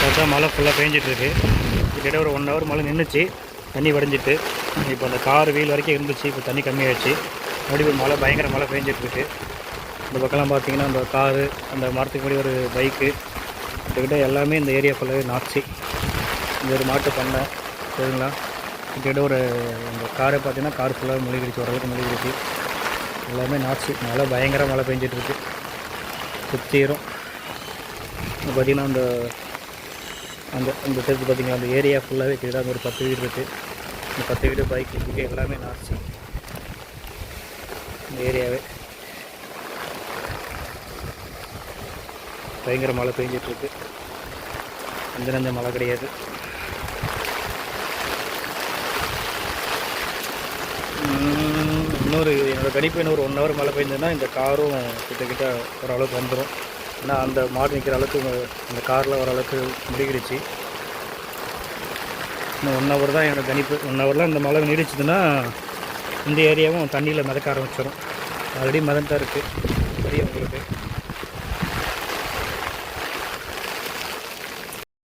பார்த்தா மழை ஃபுல்லாக பேஞ்சிட்ருக்கு. கிட்டத்தட்ட ஒரு ஒன் ஹவர் மழை நின்றுச்சு தண்ணி வடிஞ்சிட்டு இப்போ அந்த கார் வீல் வரைக்கும் இருந்துச்சு. இப்போ தண்ணி கம்மியாயிடுச்சு. மறுபடியும் மழை பயங்கர மழை பெஞ்சிட்ருக்கு. இந்த பக்கம்லாம் பார்த்தீங்கன்னா அந்த காரு அந்த மரத்துக்கு முன்னாடி ஒரு பைக்கு கிட்டத்தட்ட எல்லாமே இந்த ஏரியா ஃபுல்லாகவே நாச்சு. இந்த ஒரு மாட்டு பண்ணை சரிங்களா? கிட்டத்தட்ட ஒரு அந்த காரை பார்த்தீங்கன்னா கார் ஃபுல்லாக மொழிகிடுச்சு. ஓரளவுக்கு முழுகிடுச்சு. எல்லாமே நாச்சு. மழை பயங்கர மழை பெஞ்சிட்ருக்கு. சுற்றிடும் இப்போ பார்த்தீங்கன்னா அந்த அந்த அந்த தெருக்கு பார்த்தீங்கன்னா அந்த ஏரியா ஃபுல்லாகவே கிட்டத்தட்ட ஒரு பத்து வீடு இருக்குது இந்த பத்து வீடு பைக் இருக்குது எல்லாமே நாச்சு இந்த ஏரியாவே பயங்கர மழை பெஞ்சிட்ருக்கு. அந்த நஞ்ச மழை கிடையாது. இன்னொரு என்னோடய கணிப்பு இன்னொரு ஒன் ஹவர் மழை பெஞ்சதுன்னா இந்த காரும் கிட்டக்கிட்ட ஓரளவுக்கு வந்துடும் ஏன்னா அந்த மாடு நிற்கிற அளவுக்கு அந்த காரில் ஓரளவுக்கு முடிகிடுச்சு இன்னும் ஒன் ஹவர் தான் எனக்கு கணிப்பு. ஒன் ஹவர்லாம் இந்த மழை நீடிச்சதுன்னா இந்த ஏரியாவும் தண்ணியில் மிதக்க ஆரம்பிச்சிடும் ஆல்ரெடி மிதந்தா இருக்குது தெரியும் உங்களுக்கு.